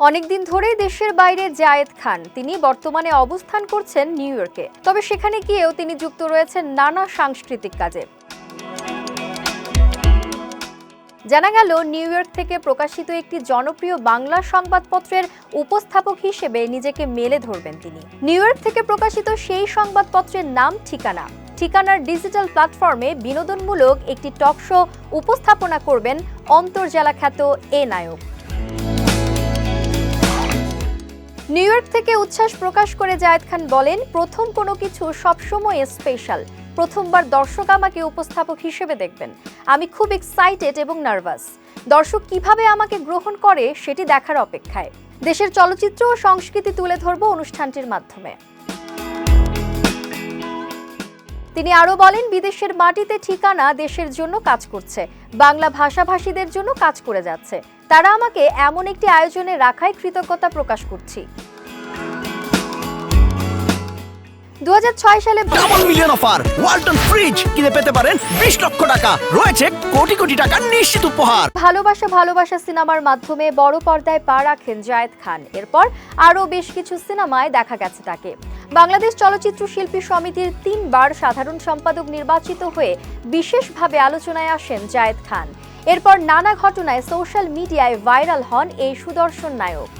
অনেকদিন ধরেই দেশের বাইরে জায়েদ খান। তিনি বর্তমানে অবস্থান করছেন নিউ ইয়র্কে। তবে সেখানে গিয়েও তিনি যুক্ত রয়েছেন নানা সাংস্কৃতিক কাজে। জানা গেল, নিউ ইয়র্ক থেকে প্রকাশিত একটি জনপ্রিয় বাংলা সংবাদপত্রের উপস্থাপক হিসেবে নিজেকে মেলে ধরবেন তিনি। নিউ ইয়র্ক থেকে প্রকাশিত সেই সংবাদপত্রের নাম ঠিকানা। ঠিকানার ডিজিটাল প্ল্যাটফর্মে বিনোদনমূলক একটি টক শো উপস্থাপনা করবেন অন্তর্জেলা খ্যাত এ নায়ক। নিউ ইয়র্ক থেকে উচ্ছ্বাস প্রকাশ করে জায়েদ খান বলেন, প্রথম কোনো কিছু সবসময় স্পেশাল প্রথমবার দর্শক আমাকে উপস্থাপক হিসেবে দেখবেন। আমি খুব এক্সাইটেড এবং নার্ভাস দর্শক কীভাবে আমাকে গ্রহণ করে সেটি দেখার অপেক্ষায়। দেশের চলচ্চিত্র ও সংস্কৃতি তুলে ধরব অনুষ্ঠানটির মাধ্যমে। তিনি আরও বলেন, বিদেশের মাটিতে ঠিকানা দেশের জন্য কাজ করছে। বাংলা ভাষাভাষীদের জন্য কাজ করে যাচ্ছে। তারা আমাকে এমন একটি আয়োজনে রাখায় কৃতজ্ঞতা প্রকাশ করছি। দু সালে double million offer Walton fridge কিনে পেতে পারেন বিশ লক্ষ টাকা। রয়েছে কোটি কোটি টাকার নিশ্চিত উপহার। ভালোবাসা ভালোবাসা সিনেমার মাধ্যমে বড় পর্দায় পা রাখেন জায়েদ খান। এরপর আরও বেশ কিছু সিনেমায় দেখা গেছে তাকে। বাংলাদেশ চলচ্চিত্র শিল্পী সমিতির তিনবার সাধারণ সম্পাদক নির্বাচিত হয়ে বিশেষভাবে আলোচনায় আসেন জায়েদ খান। এরপর নানা ঘটনায় সোশ্যাল মিডিয়ায় ভাইরাল হন এই সুদর্শন নায়ক।